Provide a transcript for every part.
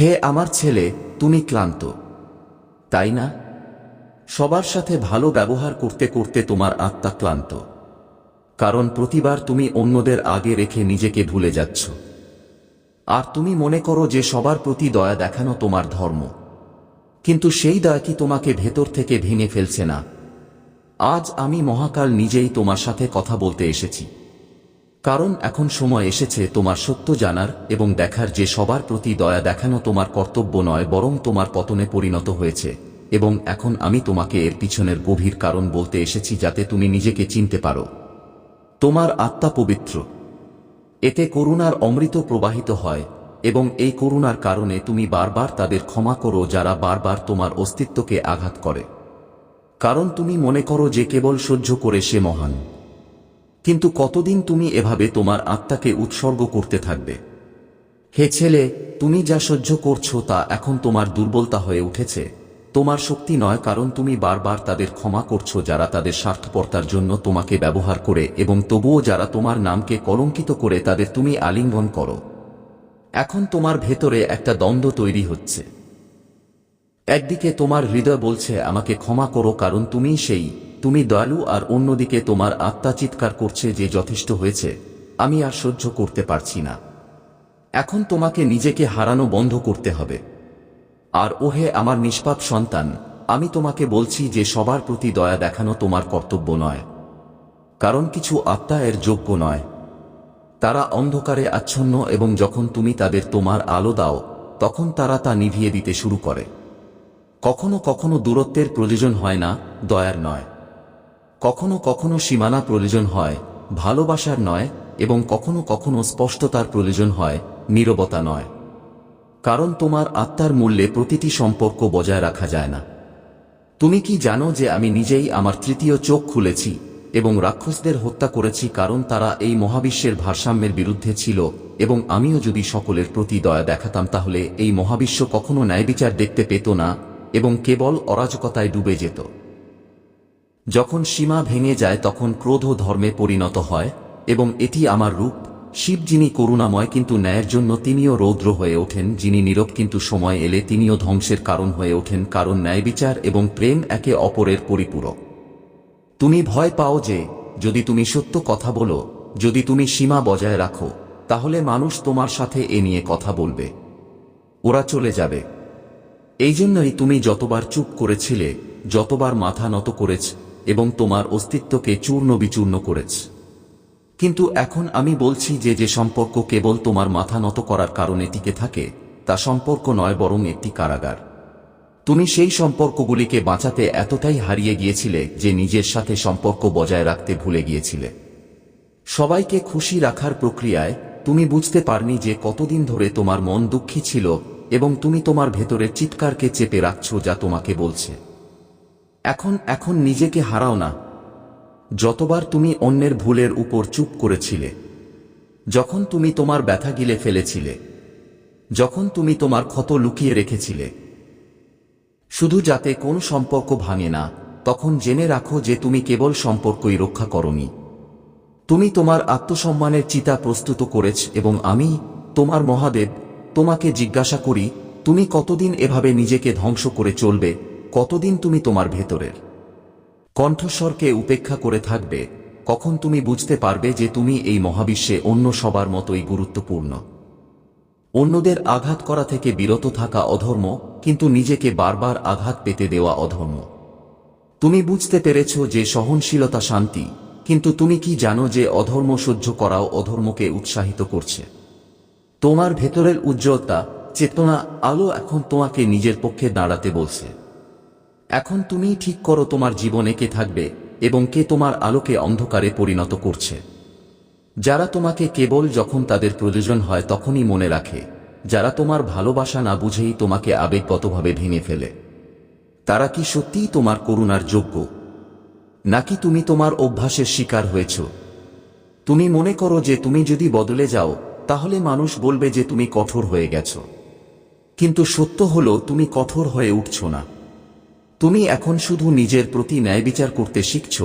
হে আমার ছেলে, তুমি ক্লান্ত। তাই না? সবার সাথে ভালো ব্যবহার করতে করতে তোমার আত্মা ক্লান্ত। কারণ প্রতিবার তুমি অন্যদের আগে রেখে নিজেকে ভুলে যাচ্ছ। আর তুমি মনে করো যে সবার প্রতি দয়া দেখানো তোমার ধর্ম। কিন্তু সেই দয়া কি তোমাকে ভেতর থেকে ভেঙে ফেলছে না? আজ আমি মহাকাল নিজেই তোমার সাথে কথা বলতে এসেছি। কারণ এখন সময় এসেছে তোমার সত্য জানার এবং দেখার যে সবার প্রতি দয়া দেখানো তোমার কর্তব্য নয়, বরং তোমার পতনে পরিণত হয়েছে। এবং এখন আমি তোমাকে এর পিছনের গভীর কারণ বলতে এসেছি যাতে তুমি নিজেকে চিনতে পারো। তোমার আত্মা পবিত্র। এতে করুণার অমৃত প্রবাহিত হয়, এবং এই করুণার কারণে তুমি বারবার তাদের ক্ষমা করো যারা বারবার তোমার অস্তিত্বকে আঘাত করে। কারণ তুমি মনে করো যে কেবল সহ্য করে সে মহান। কিন্তু কতদিন তুমি এভাবে তোমার আত্মাকে উৎসর্গ করতে থাকবে? হে ছেলে, তুমি যা সহ্য করছ তা এখন তোমার দুর্বলতা হয়ে উঠেছে। তোমার শক্তি নয় কারণ তুমি বারবার তাদের ক্ষমা করছ যারা তাদের স্বার্থপরতার জন্য তোমাকে ব্যবহার করে এবং তবুও যারা তোমার নামকে কলঙ্কিত করে তাদের তুমি আলিঙ্গন করো। এখন তোমার ভেতরে একটা দ্বন্দ্ব তৈরি হচ্ছে। একদিকে তোমার হৃদয় বলছে, আমাকে ক্ষমা করো কারণ তুমি সেই তুমি দয়ালু আর অন্যদিকে তোমার আত্মা চিৎকার করছে যে যথেষ্ট হয়েছে, আমি আর সহ্য করতে পারছি না। এখন তোমাকে নিজেকে হারানো বন্ধ করতে হবে। আর ওহে আমার নিষ্পাপ সন্তান, আমি তোমাকে বলছি যে সবার প্রতি দয়া দেখানো তোমার কর্তব্য নয়। কারণ কিছু আত্মা এর যোগ্য নয়। তারা অন্ধকারে আচ্ছন্ন এবং যখন তুমি তাদের তোমার আলো দাও, তখন তারা তা নিভিয়ে দিতে শুরু করে। কখনো কখনো দূরত্বের প্রয়োজন হয় না, দয়ার নয়। কখনো কখনো সীমানা প্রয়োজন হয়, ভালোবাসার নয়, এবং কখনো কখনো স্পষ্টতার প্রয়োজন হয়, নীরবতা নয়। কারণ তোমার আত্মার মূল্যে প্রতিটি সম্পর্ক বজায় রাখা যায় না। তুমি কি জানো যে আমি নিজেই আমার তৃতীয় চোখ খুলেছি, এবং রাক্ষসদের হত্যা করেছি কারণ তারা এই মহাবিশ্বের ভারসাম্যের বিরুদ্ধে ছিল, এবং আমিও যদি সকলের প্রতি দয়া দেখাতাম তাহলে এই মহাবিশ্ব কখনো ন্যায়বিচার দেখতে পেত না, এবং কেবল অরাজকতায় ডুবে যেত। যখন সীমা ভেঙে যায় তখন ক্রোধ ধর্মে পরিণত হয়, এবং এটি আমার রূপ। শিব যিনি করুণাময় কিন্তু ন্যায়ের জন্য তিনিও রৌদ্র হয়ে ওঠেন, যিনি নীরব কিন্তু সময় এলে তিনিও ধ্বংসের কারণ হয়ে ওঠেন, কারণ ন্যায়বিচার এবং প্রেম একে অপরের পরিপূরক। তুমি ভয় পাও যে, যদি তুমি সত্য কথা বলো, যদি তুমি সীমা বজায় রাখো, তাহলে মানুষ তোমার সাথে এ নিয়ে কথা বলবে। ওরা চলে যাবে। এই জন্যই তুমি যতবার চুপ করেছিলে, যতবার মাথা নত করেছ এবং তোমার অস্তিত্বকে চূর্ণ বিচূর্ণ করেছ। কিন্তু এখন আমি বলছি যে যে সম্পর্ক কেবল তোমার মাথা নত করার কারণে টিকে থাকে, তা সম্পর্ক নয়, বরং একটি কারাগার। তুমি সেই সম্পর্কগুলিকে বাঁচাতে এতটাই হারিয়ে গিয়েছিলে, যে নিজের সাথে সম্পর্ক বজায় রাখতে ভুলে গিয়েছিলে। সবাইকে খুশি রাখার প্রক্রিয়ায় তুমি বুঝতে পারনি যে, কতদিন ধরে তোমার মন দুঃখী ছিল, এবং তুমি তোমার ভেতরের চিৎকারকে চেপে রাখছ যা তোমাকে বলছে। এখন এখন নিজেকে হারাও না। যতবার তুমি অন্যের ভুলের উপর চুপ করেছিলে, যখন তুমি তোমার ব্যথা গিলে ফেলেছিলে, যখন তুমি তোমার ক্ষত লুকিয়ে রেখেছিলে, শুধু যাতে কোন সম্পর্ক ভাঙে না, তখন জেনে রাখো যে তুমি কেবল সম্পর্কই রক্ষা করনি। তুমি তোমার আত্মসম্মানের চিতা প্রস্তুত করেছ এবং আমি, তোমার মহাদেব, তোমাকে জিজ্ঞাসা করি, তুমি কতদিন এভাবে নিজেকে ধ্বংস করে চলবে? কতদিন তুমি তোমার ভেতরের কণ্ঠস্বরকে উপেক্ষা করে থাকবে, কখন তুমি বুঝতে পারবে যে তুমি এই মহাবিশ্বে অন্য সবার মতোই গুরুত্বপূর্ণ? অন্যদের আঘাত করা থেকে বিরত থাকা অধর্ম, কিন্তু নিজেকে বারবার আঘাত পেতে দেওয়া অধর্ম। তুমি বুঝতে পেরেছ যে সহনশীলতা শান্তি, কিন্তু তুমি কি জানো যে অধর্ম সহ্য করাও অধর্মকে উৎসাহিত করছে? তোমার ভেতরের উজ্জ্বলতা, চেতনা আলো এখন তোমাকে নিজের পক্ষে দাঁড়াতে বলছে। এখন তুমি ঠিক করো তোমার জীবনে কে থাকবে এবং কে তোমার আলোকে অন্ধকারে পরিণত করছে। যারা তোমাকে কেবল যখন তাদের প্রয়োজন হয় তখনই মনে রাখে। যারা তোমার ভালোবাসা না বুঝেই তোমাকে আবেগগতভাবে ভেঙে ফেলে। তারা কি সত্যিই তোমার করুণার যোগ্য? নাকি তুমি তোমার অভ্যাসের শিকার হয়েছ? তুমি মনে করো যে তুমি যদি বদলে যাও, তাহলে মানুষ বলবে যে তুমি কঠোর হয়ে গেছ। কিন্তু সত্য হলো, তুমি কঠোর হয়ে উঠছ না। তুমি এখন শুধু নিজের প্রতি ন্যায় বিচার করতে শিখছ,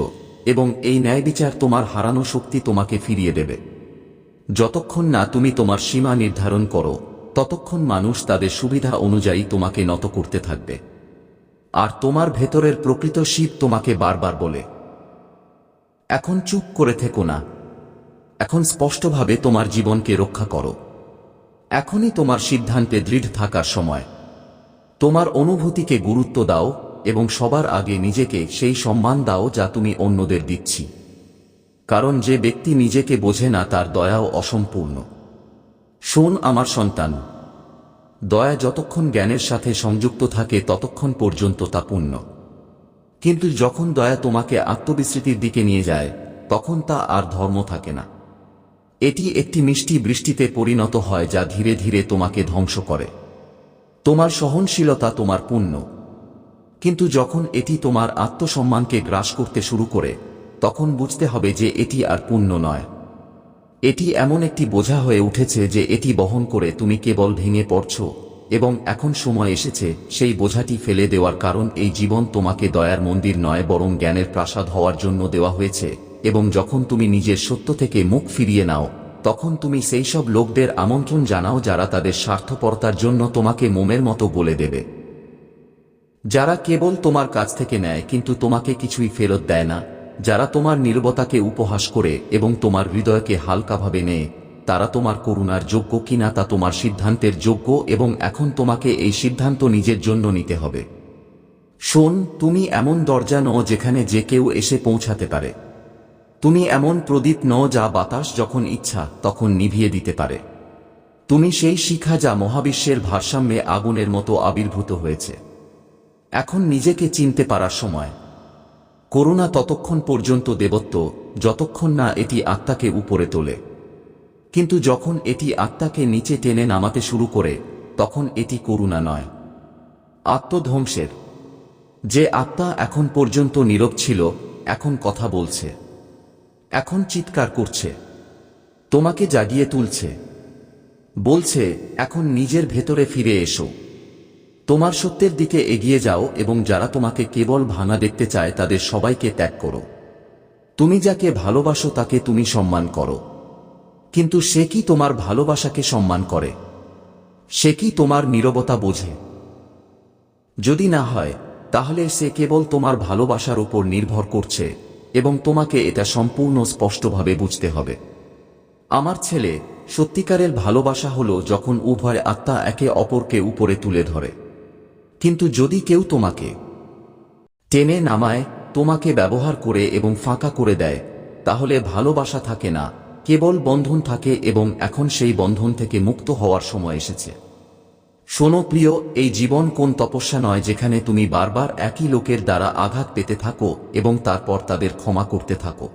এবং এই ন্যায় বিচার তোমার হারানো শক্তি তোমাকে ফিরিয়ে দেবে। যতক্ষণ না তুমি তোমার সীমা নির্ধারণ করো, ততক্ষণ মানুষ তাদের সুবিধা অনুযায়ী তোমাকে নত করতে থাকবে। আর তোমার ভেতরের প্রকৃত শিব তোমাকে বারবার বলে, এখন চুপ করে থেকো না। এখন স্পষ্টভাবে তোমার জীবনকে রক্ষা করো। এখনই তোমার সিদ্ধান্তে দৃঢ় থাকার সময়। তোমার অনুভূতিকে গুরুত্ব দাও এবং সবার আগে নিজেকে সেই সম্মান দাও যা তুমি অন্যদের দিচ্ছি। কারণ যে ব্যক্তি নিজেকে বোঝে না তার দয়াও অসম্পূর্ণ। শোন আমার সন্তান, দয়া যতক্ষণ জ্ঞানের সাথে সংযুক্ত থাকে ততক্ষণ পর্যন্ত তা পূর্ণ। কিন্তু যখন দয়া তোমাকে আত্মবিস্মৃতির দিকে নিয়ে যায়, তখন তা আর ধর্ম থাকে না। এটি একটি মিষ্টি বৃষ্টিতে পরিণত হয় যা ধীরে ধীরে তোমাকে ধ্বংস করে। তোমার সহনশীলতা তোমার পুণ্য কিন্তু যখন এটি তোমার আত্মসম্মানকে গ্রাস করতে শুরু করে, তখন বুঝতে হবে যে এটি আর পুণ্য নয়। এটি এমন একটি বোঝা হয়ে উঠেছে যে এটি বহন করে তুমি কেবল ভেঙে পড়ছ, এবং এখন সময় এসেছে সেই বোঝাটি ফেলে দেওয়ার কারণ এই জীবন তোমাকে দয়ার মন্দির নয়, বরং জ্ঞানের প্রাসাদ হওয়ার জন্য দেওয়া হয়েছে, এবং যখন তুমি নিজের সত্য থেকে মুখ ফিরিয়ে নাও, তখন তুমি সেই সব লোকদের আমন্ত্রণ জানাও যারা তাদের স্বার্থপরতার জন্য তোমাকে মোমের মতো বলে দেবে। যারা কেবল তোমার কাছ থেকে নেয়, কিন্তু তোমাকে কিছুই ফেরত দেয় না। যারা তোমার নির্বতাকে উপহাস করে এবং তোমার হৃদয়কে হালকাভাবে নেয়, তারা তোমার করুণার যোগ্য কিনা তা তোমার সিদ্ধান্তের যোগ্য এবং এখন তোমাকে এই সিদ্ধান্ত নিজের জন্য নিতে হবে। শোন, তুমি এমন দরজা নও যেখানে যে কেউ এসে পৌঁছাতে পারে। তুমি এমন প্রদীপ নও যা বাতাস যখন ইচ্ছা, তখন নিভিয়ে দিতে পারে। তুমি সেই শিখা যা মহাবিশ্বের ভারসাম্যে আগুনের মতো আবির্ভূত হয়েছে। এখন নিজেকে চিনতে পারার সময়। করুণা ততক্ষণ পর্যন্ত দেবত্ব, যতক্ষণ না এটি আত্মাকে উপরে তোলে। কিন্তু যখন এটি আত্মাকে নিচে টেনে নামাতে শুরু করে, তখন এটি করুণা নয়। আত্মধ্বংসের। যে আত্মা এখন পর্যন্ত নীরব ছিল, এখন কথা বলছে। এখন চিৎকার করছে। তোমাকে জাগিয়ে তুলছে। বলছে, এখন নিজের ভেতরে ফিরে এসো। তোমার সত্যের দিকে এগিয়ে যাও এবং যারা তোমাকে কেবল ভাঙা দেখতে চায় তাদের সবাইকে ত্যাগ করো। তুমি যাকে ভালোবাসো তাকে তুমি সম্মান করো। কিন্তু সে কি তোমার ভালোবাসাকে সম্মান করে? সে কি তোমার নীরবতা বোঝে? যদি না হয়, তাহলে সে কেবল তোমার ভালোবাসার উপর নির্ভর করছে এবং তোমাকে এটা সম্পূর্ণ স্পষ্টভাবে বুঝতে হবে। আমার ছেলে, সত্যিকারের ভালোবাসা হলো যখন উভয় আত্মা একে অপরকে উপরে তুলে ধরে। কিন্তু যদি কেউ তোমাকে টেনে নামায়, তোমাকে ব্যবহার করে এবং ফাঁকা করে দেয়, তাহলে ভালোবাসা থাকে না, কেবল বন্ধন থাকে এবং এখন সেই বন্ধন থেকে মুক্ত হওয়ার সময় এসেছে। শোনো প্রিয়, এই জীবন কোন তপস্যা নয় যেখানে তুমি বারবার একই লোকের দ্বারা আঘাত পেতে থাকো এবং তারপর তাদের ক্ষমা করতে থাকো।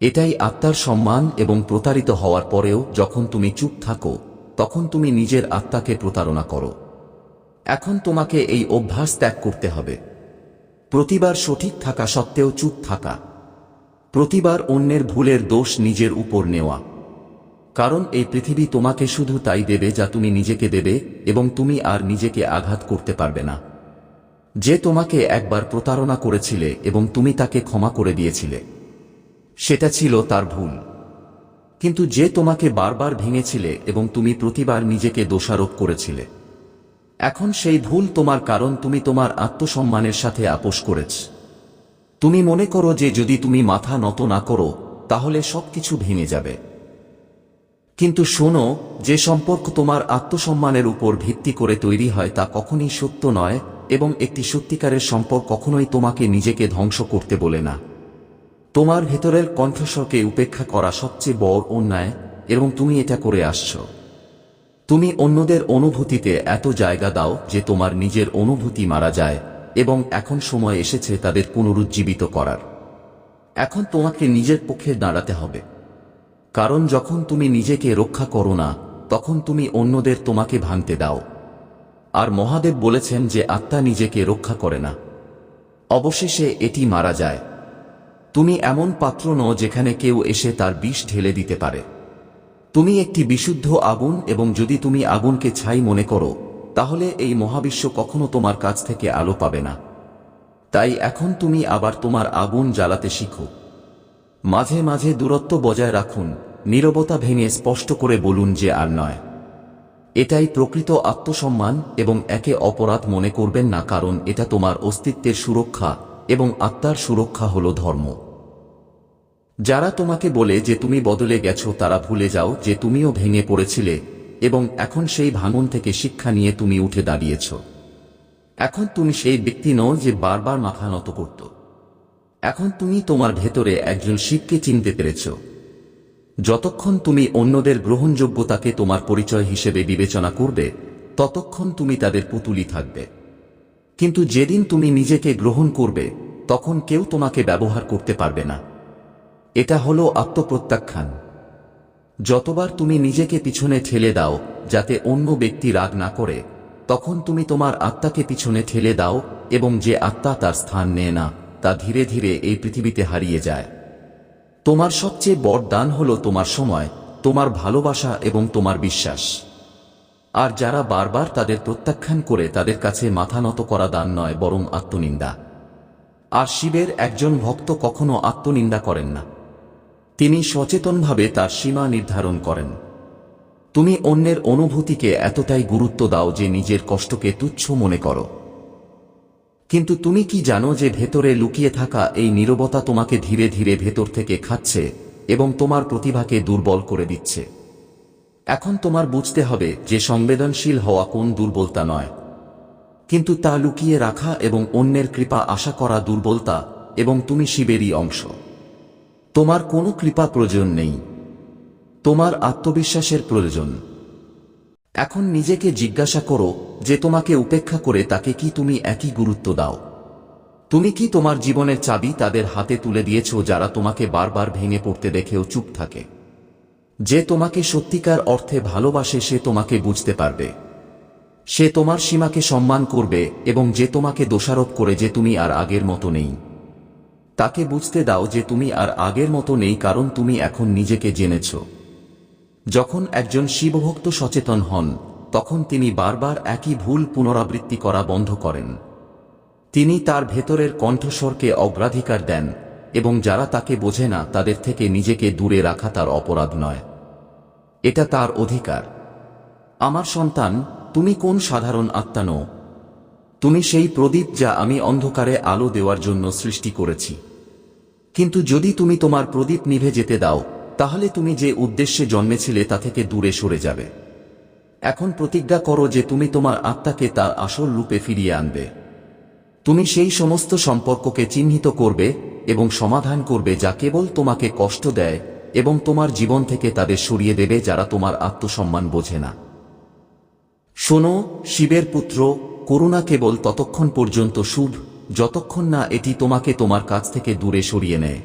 এটাই আত্মার সম্মান এবং প্রতারিত হওয়ার পরেও যখন তুমি চুপ থাকো, তখন তুমি নিজের আত্মাকে প্রতারণা করো। এখন তোমাকে এই অভ্যাস ত্যাগ করতে হবে। প্রতিবার সঠিক থাকা সত্ত্বেও চুপ থাকা। প্রতিবার অন্যের ভুলের দোষ নিজের উপর নেওয়া। কারণ এই পৃথিবী তোমাকে শুধু তাই দেবে যা তুমি নিজেকে দেবে এবং তুমি আর নিজেকে আঘাত করতে পারবে না। যে তোমাকে একবার প্রতারণা করেছিলে এবং তুমি তাকে ক্ষমা করে দিয়েছিলে। সেটা ছিল তার ভুল। কিন্তু যে তোমাকে বারবার ভেঙেছিলে এবং তুমি প্রতিবার নিজেকে দোষারোপ করেছিলে। এখন সেই ভুল তোমার কারণ তুমি তোমার আত্মসম্মানের সাথে আপোষ করেছ। তুমি মনে করো যে যদি তুমি মাথা নত না করো, তাহলে সবকিছু ভেঙে যাবে। কিন্তু শোনো, যে সম্পর্ক তোমার আত্মসম্মানের উপর ভিত্তি করে তৈরি হয় তা কখনই সত্য নয় এবং একটি সত্যিকারের সম্পর্ক কখনোই তোমাকে নিজেকে ধ্বংস করতে বলে না। তোমার ভেতরের কণ্ঠস্বরকে উপেক্ষা করা সবচেয়ে বড় অন্যায় এবং তুমি এটা করে আসছো। তুমি অন্যদের অনুভূতিতে এত জায়গা দাও যে তোমার নিজের অনুভূতি মারা যায়, এবং এখন সময় এসেছে তাদের পুনরুজ্জীবিত করার। এখন তোমাকে নিজের পক্ষে দাঁড়াতে হবে। কারণ যখন তুমি নিজেকে রক্ষা করো না, তখন তুমি অন্যদের তোমাকে ভাঙতে দাও। আর মহাদেব বলেছেন যে আত্মা নিজেকে রক্ষা করে না। অবশেষে এটি মারা যায়। তুমি এমন পাত্র নও যেখানে কেউ এসে তার বিষ ঢেলে দিতে পারে। তুমি একটি বিশুদ্ধ আগুন এবং যদি তুমি আগুনকে ছাই মনে করো, তাহলে এই মহাবিশ্ব কখনো তোমার কাছ থেকে আলো পাবে না। তাই এখন তুমি আবার তোমার আগুন জ্বালাতে শিখো। মাঝে মাঝে দূরত্ব বজায় রাখুন, নীরবতা ভেঙে স্পষ্ট করে বলুন যে আর নয়। এটাই প্রকৃত আত্মসম্মান এবং একে অপরাধ মনে করবেন না কারণ এটা তোমার অস্তিত্বের সুরক্ষা এবং আত্মার সুরক্ষা হল ধর্ম। যারা তোমাকে বলে যে তুমি বদলে গেছো, তারা ভুলে যাও যে তুমিও ভেঙে পড়েছিলে এবং এখন সেই ভাঙন থেকে শিক্ষা নিয়ে তুমি উঠে দাঁড়িয়েছ। এখন তুমি সেই ব্যক্তি নও যে বারবার মাথা নত করত। এখন তুমি তোমার ভেতরে একজন শিবকে চিনতে পেরেছ। যতক্ষণ তুমি অন্যদের গ্রহণযোগ্যতাকে তোমার পরিচয় হিসেবে বিবেচনা করবে, ততক্ষণ তুমি তাদের পুতুলি থাকবে। কিন্তু যেদিন তুমি নিজেকে গ্রহণ করবে, তখন কেউ তোমাকে ব্যবহার করতে পারবে না। এটা হলো আত্মপ্রত্যাখ্যান। যতবার তুমি নিজেকে পিছনে ঠেলে দাও, যাতে অন্য ব্যক্তি রাগ না করে, তখন তুমি তোমার আত্মাকে পিছনে ঠেলে দাও এবং যে আত্মা তার স্থান নেয় না, তা ধীরে ধীরে এই পৃথিবীতে হারিয়ে যায়। তোমার সবচেয়ে বড় দান হল তোমার সময়, তোমার ভালোবাসা এবং তোমার বিশ্বাস। আর যারা বারবার তাদের প্রত্যাখ্যান করে তাদের কাছে মাথা নত করা দান নয়, বরং আত্মনিন্দা। আর শিবের একজন ভক্ত কখনো আত্মনিন্দা করেন না। তিনি সচেতনভাবে তার সীমা নির্ধারণ করেন। তুমি অন্যের অনুভূতিকে এতটাই গুরুত্ব দাও যে নিজের কষ্টকে তুচ্ছ মনে করো। কিন্তু তুমি কি জানো যে ভেতরে লুকিয়ে থাকা এই নীরবতা তোমাকে ধীরে ধীরে ভেতর থেকে খাচ্ছে এবং তোমার প্রতিভাকে দুর্বল করে দিচ্ছে। এখন তোমার বুঝতে হবে যে সংবেদনশীল হওয়া কোন দুর্বলতা নয়। কিন্তু তা লুকিয়ে রাখা এবং অন্যের কৃপা আশা করা দুর্বলতা এবং তুমি শিবেরই অংশ। তোমার কোনো কৃপা প্রয়োজন নেই। তোমার আত্মবিশ্বাসের প্রয়োজন। এখন নিজেকে জিজ্ঞাসা করো যে তোমাকে উপেক্ষা করে তাকে কি তুমি একই গুরুত্ব দাও। তুমি কি তোমার জীবনের চাবি তাদের হাতে তুলে দিয়েছ যারা তোমাকে বারবার ভেঙে পড়তে দেখেও চুপ থাকে? যে তোমাকে সত্যিকার অর্থে ভালোবাসে সে তোমাকে বুঝতে পারবে। সে তোমার সীমাকে সম্মান করবে এবং যে তোমাকে দোষারোপ করে যে তুমি আর আগের মতো নেই। তাকে বুঝতে দাও যে তুমি আর আগের মতো নেই কারণ তুমি এখন নিজেকে জেনেছ। যখন একজন শিবভক্ত সচেতন হন, তখন তিনি বারবার একই ভুল পুনরাবৃত্তি করা বন্ধ করেন। তিনি তার ভেতরের কণ্ঠস্বরকে অগ্রাধিকার দেন এবং যারা তাকে বোঝে না, তাদের থেকে নিজেকে দূরে রাখা তার অপরাধ নয়। এটা তার অধিকার। আমার সন্তান, তুমি কোন সাধারণ আত্মা নও। তুমি সেই প্রদীপ যা আমি অন্ধকারে আলো দেওয়ার জন্য সৃষ্টি করেছি। কিন্তু যদি তুমি তোমার প্রদীপ নিভে যেতে দাও, তাহলে তুমি যে উদ্দেশ্যে জন্মেছিলে তা থেকে দূরে সরে যাবে। এখন প্রতিজ্ঞা করো যে তুমি তোমার আত্মাকে তার আসল রূপে ফিরিয়ে আনবে। তুমি সেই সমস্ত সম্পর্ককে চিহ্নিত করবে এবং সমাধান করবে যা কেবল তোমাকে কষ্ট দেয় এবং তোমার জীবন থেকে তাদের সরিয়ে দেবে যারা তোমার আত্মসম্মান বোঝে না। শোনো, শিবের পুত্র, করুণা কেবল ততক্ষণ পর্যন্ত শুভ যতক্ষণ না এটি তোমাকে তোমার কাছ থেকে দূরে সরিয়ে নেয়।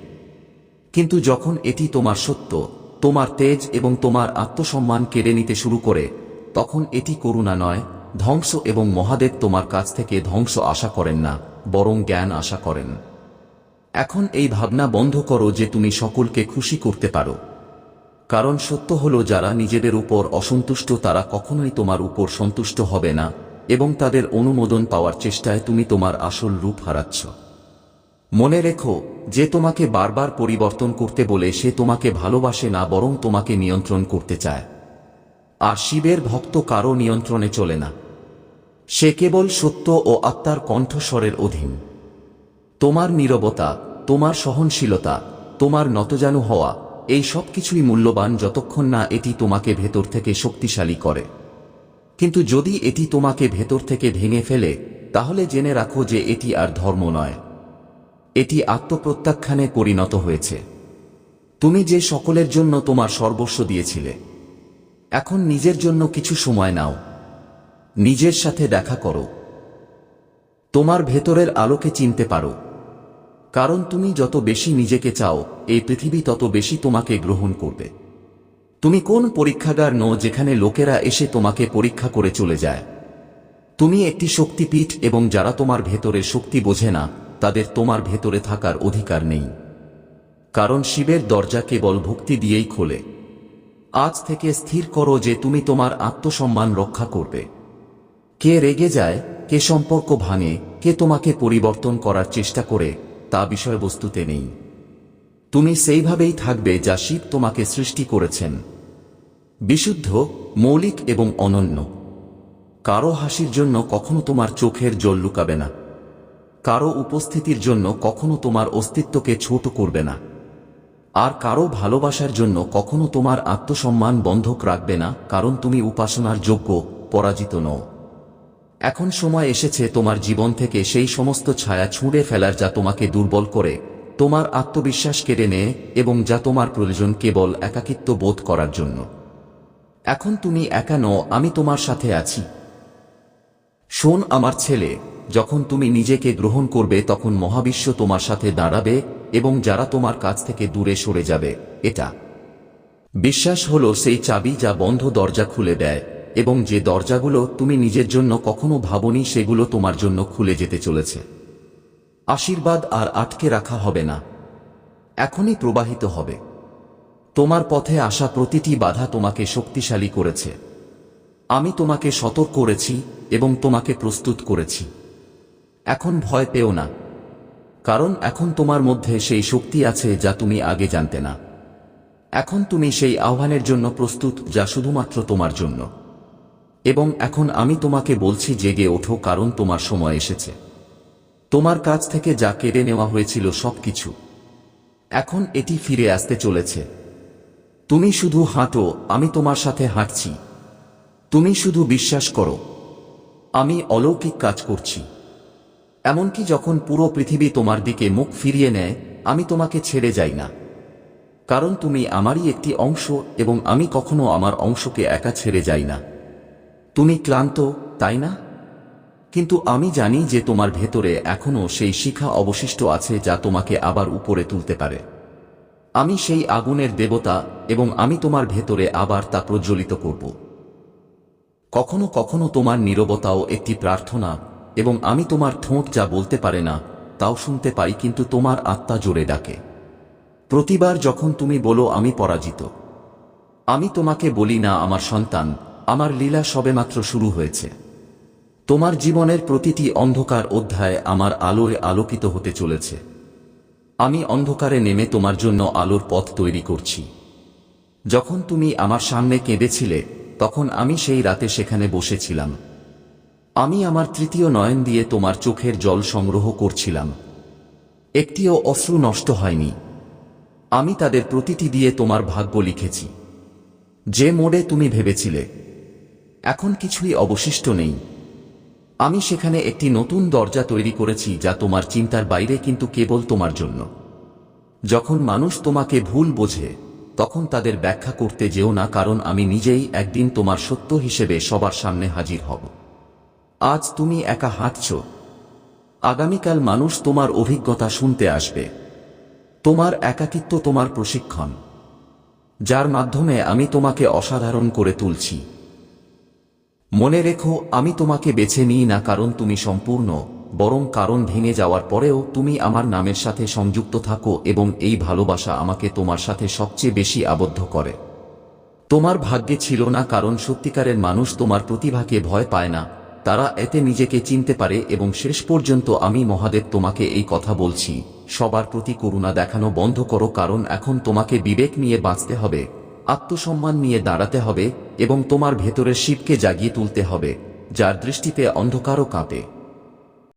কিন্তু যখন এটি তোমার সত্য, তোমার তেজ এবং তোমার আত্মসম্মান কেড়ে নিতে শুরু করে, তখন এটি করুণা নয়, ধ্বংস এবং মহাদেব তোমার কাছ থেকে ধ্বংস আশা করেন না, বরং জ্ঞান আশা করেন। এখন এই ভাবনা বন্ধ করো যে তুমি সকলকে খুশি করতে পারো। কারণ সত্য হলো যারা নিজেদের উপর অসন্তুষ্ট, তারা কখনোই তোমার উপর সন্তুষ্ট হবে না। এবং তাদের অনুমোদন পাওয়ার চেষ্টায় তুমি তোমার আসল রূপ হারাচ্ছ। মনে রেখো, যে তোমাকে বারবার পরিবর্তন করতে বলে সে তোমাকে ভালোবাসে না, বরং তোমাকে নিয়ন্ত্রণ করতে চায়। আর শিবের ভক্ত কারও নিয়ন্ত্রণে চলে না। সে কেবল সত্য ও আত্মার কণ্ঠস্বরের অধীন। তোমার নীরবতা, তোমার সহনশীলতা, তোমার নতজানু হওয়া, এই সব কিছুই মূল্যবান যতক্ষণ না এটি তোমাকে ভেতর থেকে শক্তিশালী করে। কিন্তু যদি এটি তোমাকে ভেতর থেকে ভেঙে ফেলে, তাহলে জেনে রাখো যে এটি আর ধর্ম নয়। এটি আত্মপ্রত্যাখ্যানে পরিণত হয়েছে। তুমি যে সকলের জন্য তোমার সর্বস্ব দিয়েছিলে, এখন নিজের জন্য কিছু সময় নাও। নিজের সাথে দেখা করো। তোমার ভেতরের আলোকে চিনতে পারো। কারণ তুমি যত বেশি নিজেকে চাও, এই পৃথিবী তত বেশি তোমাকে গ্রহণ করবে। তুমি কোন পরীক্ষাগার নো যেখানে লোকেরা এসে তোমাকে পরীক্ষা করে চলে যায়। তুমি একটি শক্তিপীঠ এবং যারা তোমার ভেতরে শক্তি বোঝে না, তাদের তোমার ভেতরে থাকার অধিকার নেই। কারণ শিবের দরজা কেবল ভক্তি দিয়েই খোলে। আজ থেকে স্থির করো যে তুমি তোমার আত্মসম্মান রক্ষা করবে। কে রেগে যায়, কে সম্পর্ক ভাঙে, কে তোমাকে পরিবর্তন করার চেষ্টা করে, তা বিষয়বস্তুতে নেই। তুমি সেইভাবেই থাকবে যা শিব তোমাকে সৃষ্টি করেছেন। বিশুদ্ধ, মৌলিক এবং অনন্য। কারও হাসির জন্য কখনো তোমার চোখের জল লুকাবে না। কারও উপস্থিতির জন্য কখনো তোমার অস্তিত্বকে ছোট করবে না। আর কারও ভালোবাসার জন্য কখনো তোমার আত্মসম্মান বন্ধক রাখবে না, কারণ তুমি উপাসনার যোগ্য, পরাজিত নও। এখন সময় এসেছে তোমার জীবন থেকে সেই সমস্ত ছায়া ছুঁড়ে ফেলার যা তোমাকে দুর্বল করে, তোমার আত্মবিশ্বাস কেড়ে নেয় এবং যা তোমার প্রয়োজন কেবল একাকিত্ব বোধ করার জন্য। এখন তুমি একা নও, আমি তোমার সাথে আছি। শোন আমার ছেলে, যখন তুমি নিজেকে গ্রহণ করবে, তখন মহাবিশ্ব তোমার সাথে দাঁড়াবে এবং যারা তোমার কাছ থেকে দূরে সরে যাবে, এটা। বিশ্বাস হলো সেই চাবি যা বন্ধ দরজা খুলে দেয়, এবং যে দরজাগুলো তুমি নিজের জন্য কখনো ভাবনি, সেগুলো তোমার জন্য খুলে যেতে চলেছে। আশীর্বাদ আর আটকে রাখা হবে না। এখনই প্রবাহিত হবে। তোমার পথে আসা প্রতিটি বাধা তোমাকে শক্তিশালী করেছে। আমি তোমাকে সতর্ক করেছি এবং তোমাকে প্রস্তুত করেছি। এখন ভয় পেও না। কারণ এখন তোমার মধ্যে সেই শক্তি আছে যা তুমি আগে জানতে না। এখন তুমি সেই আহ্বানের জন্য প্রস্তুত যা শুধুমাত্র তোমার জন্য। এবং এখন আমি তোমাকে বলছি জেগে ওঠো কারণ তোমার সময় এসেছে। তোমার কাছ থেকে যা কেড়ে নেওয়া হয়েছিল সবকিছু। এখন এটি ফিরে আসতে চলেছে। তুমি শুধু হাঁটো, আমি তোমার সাথে হাঁটছি। তুমি শুধু বিশ্বাস করো, আমি অলৌকিক কাজ করছি। এমনকি যখন পুরো পৃথিবী তোমার দিকে মুখ ফিরিয়ে নেয়, আমি তোমাকে ছেড়ে যাই না। কারণ তুমি আমারই একটি অংশ এবং আমি কখনো আমার অংশকে একা ছেড়ে যাই না। তুমি ক্লান্ত, তাই না? কিন্তু আমি জানি যে তোমার ভেতরে এখনও সেই শিখা অবশিষ্ট আছে যা তোমাকে আবার উপরে তুলতে পারে। আমি সেই আগুনের দেবতা এবং আমি তোমার ভেতরে আবার তা প্রজ্বলিত করব। কখনো কখনো তোমার নীরবতাও একটি প্রার্থনা এবং আমি তোমার ঠোঁট যা বলতে পারে না, তাও শুনতে পাই কিন্তু তোমার আত্মা জোরে ডাকে। প্রতিবার যখন তুমি বলো আমি পরাজিত। আমি তোমাকে বলি না আমার সন্তান, আমার লীলা সবেমাত্র শুরু হয়েছে। তোমার জীবনের প্রতিটি অন্ধকার অধ্যায় আমার আলোয় আলোকিত হতে চলেছে। আমি অন্ধকারে নেমে তোমার জন্য আলোর পথ তৈরি করছি। যখন তুমি আমার সামনে কেঁদেছিলে, তখন আমি সেই রাতে সেখানে বসেছিলাম। আমি আমার তৃতীয় নয়ন দিয়ে তোমার চোখের জল সংগ্রহ করছিলাম। একটিও অশ্রু নষ্ট হয়নি। আমি তাদের প্রতিটি দিয়ে তোমার ভাগ্য লিখেছি। যে মোড়ে তুমি ভেবেছিলে। এখন কিছুই অবশিষ্ট নেই। আমি সেখানে একটি নতুন দরজা তৈরি করেছি যা তোমার চিন্তার বাইরে কিন্তু কেবল তোমার জন্য। যখন মানুষ তোমাকে ভুল বোঝে, তখন তাদের ব্যাখ্যা করতে যেও না কারণ আমি নিজেই একদিন তোমার সত্য হিসেবে সবার সামনে হাজির হব। আজ তুমি একা হাঁটছ। আগামীকাল মানুষ তোমার অভিজ্ঞতা শুনতে আসবে। তোমার একাকিত্ব তোমার প্রশিক্ষণ, যার মাধ্যমে আমি তোমাকে অসাধারণ করে তুলছি। মনে রেখো, আমি তোমাকে বেছে নিই না কারণ তুমি সম্পূর্ণ, বরং কারণ ভেঙে যাওয়ার পরেও তুমি আমার নামের সাথে সংযুক্ত থাকো এবং এই ভালোবাসা আমাকে তোমার সাথে সবচেয়ে বেশি আবদ্ধ করে। তোমার ভাগ্যে ছিল না কারণ সত্যিকারের মানুষ তোমার প্রতিভাকে ভয় পায় না, তারা এতে নিজেকে চিনতে পারে এবং শেষ পর্যন্ত আমি মহাদেব তোমাকে এই কথা বলছি, সবার প্রতি করুণা দেখানো বন্ধ করো কারণ এখন তোমাকে বিবেক নিয়ে বাঁচতে হবে। আত্মসম্মান নিয়ে দাঁড়াতে হবে এবং তোমার ভেতরের শিবকে জাগিয়ে তুলতে হবে, যার দৃষ্টিতে অন্ধকারও কাঁপে।